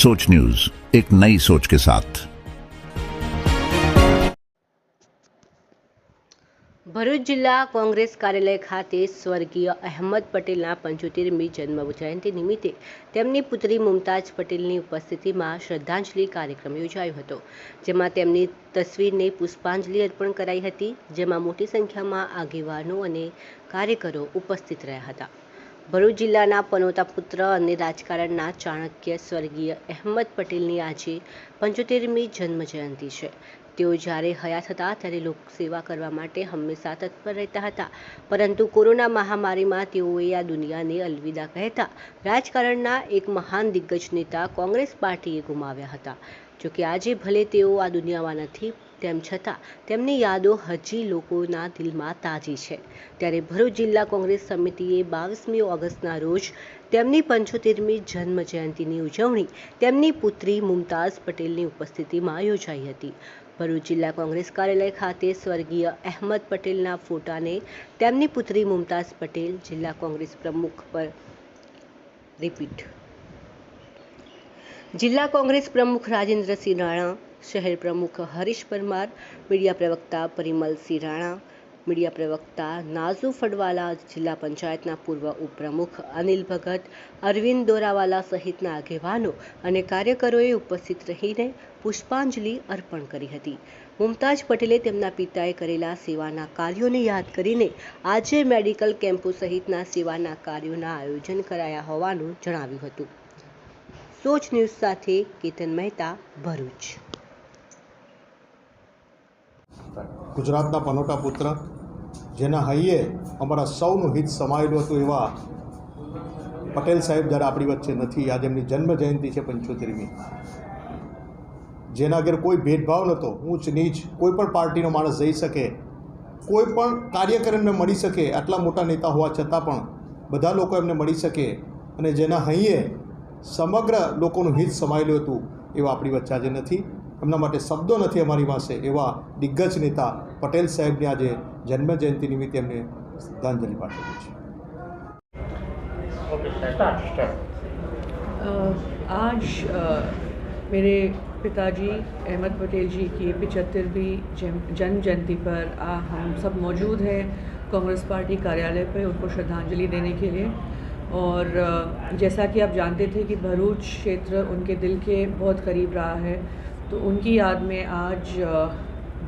सोच न्यूज एक नई सोच के साथ ભરૂચ જિલ્લા કોંગ્રેસ કાર્યાલય ખાતે સ્વર્ગીય અહેમદ પટેલના પંચોતેરમી જન્મ જયંતિ નિમિત્તે તેમની પુત્રી મુમતાજ પટેલની ઉપસ્થિતિમાં શ્રદ્ધાંજલિ કાર્યક્રમ યોજાયો હતો જેમાં તેમની તસવીરને પુષ્પાંજલિ અર્પણ કરાઈ હતી જેમાં મોટી સંખ્યામાં આગેવાનો અને કાર્યકરો ઉપસ્થિત રહ્યા હતા ભરૂચ જિલ્લાના પનોતા પુત્ર અને રાજકારણના ચાણક્ય સ્વર્ગીય અહેમદ પટેલની આજે પંચોતેરમી જન્મજયંતિ છે. તેઓ જ્યારે હયાત હતા ત્યારે લોકસેવા કરવા માટે હંમેશા તત્પર રહેતા હતા. પરંતુ કોરોના મહામારીમાં તેઓએ આ દુનિયાને અલવિદા કહેતા રાજકારણના એક મહાન દિગ્ગજ નેતા કોંગ્રેસ પાર્ટીએ ગુમાવ્યા હતા. જોકે આજે ભલે તેઓ આ દુનિયામાં નથી, તેમ છતાં તેમની યાદો હજી લોકોના દિલમાં તાજી છે. ત્યારે ભરૂચ જિલ્લા કોંગ્રેસ સમિતિએ બાવીસમી ઓગસ્ટના રોજ તેમની પંચોતેરમી જન્મ જયંતિની ઉજવણી તેમની પુત્રી મુમતાઝ પટેલની ઉપસ્થિતિમાં યોજાઈ હતી. ભરૂચ જિલ્લા કોંગ્રેસ કાર્યાલય ખાતે સ્વર્ગીય અહેમદ પટેલના ફોટાને તેમની પુત્રી મુમતાઝ પટેલ જિલ્લા કોંગ્રેસ પ્રમુખ પર રિપીટ જિલ્લા કોંગ્રેસ પ્રમુખ રાજેન્દ્રસિંહ રાણા, શહેર પ્રમુખ હરીશ પરમાર, મીડિયા પ્રવક્તા પરિમલસિંહ રાણા, મીડિયા પ્રવક્તા નાઝુ ફડવાલા, જિલ્લા પંચાયતના પૂર્વ ઉપપ્રમુખ અનિલ ભગત, અરવિંદ દોરાવાલા સહિતના આગેવાનો અને કાર્યકરોએ ઉપસ્થિત રહીને પુષ્પાંજલિ અર્પણ કરી હતી. મુમતાજ પટેલે તેમના પિતાએ કરેલા સેવાના કાર્યોને યાદ કરીને આજે મેડિકલ કેમ્પો સહિતના સેવાના કાર્યોના આયોજન કરાયા હોવાનું જણાવ્યું હતું. સોચ ન્યૂઝ સાથે કેતન મહેતા, ભરૂચ. ગુજરાતના પનોટા પુત્ર, જેના હૈયે અમારા સૌનું હિત સમાયેલું હતું એવા પટેલ સાહેબ જ્યારે આપણી વચ્ચે નથી, આજે એમની જન્મ જયંતિ છે પંચોતેરમી. જેના આગળ કોઈ ભેદભાવ નહોતો, ઊંચ નીચ કોઈ પણ પાર્ટીનો માણસ જઈ શકે, કોઈ પણ કાર્યક્રમને મળી શકે, આટલા મોટા નેતા હોવા છતાં પણ બધા લોકો એમને મળી શકે, અને જેના હૈયે સમગ્ર લોકોનું હિત સમાયેલું હતું એવા આપણી વચ્ચે આજે નથી એમના માટે શબ્દો નથી અમારી પાસે એવા દિગ્ગજ નેતા પટેલ સાહેબની આજે જન્મજયંતિ નિમિત્તે એમને શ્રદ્ધાંજલિ પાઠવી છે अ, आज अ, मेरे पिताजी अहमद पटेल जी की पिचहत्तरवीं जन्म जयंती पर आ, हम सब मौजूद हैं कांग्रेस पार्टी कार्यालय पर उनको श्रद्धांजलि देने के लिए और अ, जैसा कि आप जानते थे कि भरूच क्षेत्र उनके दिल के बहुत करीब रहा है तो उनकी याद में आज अ,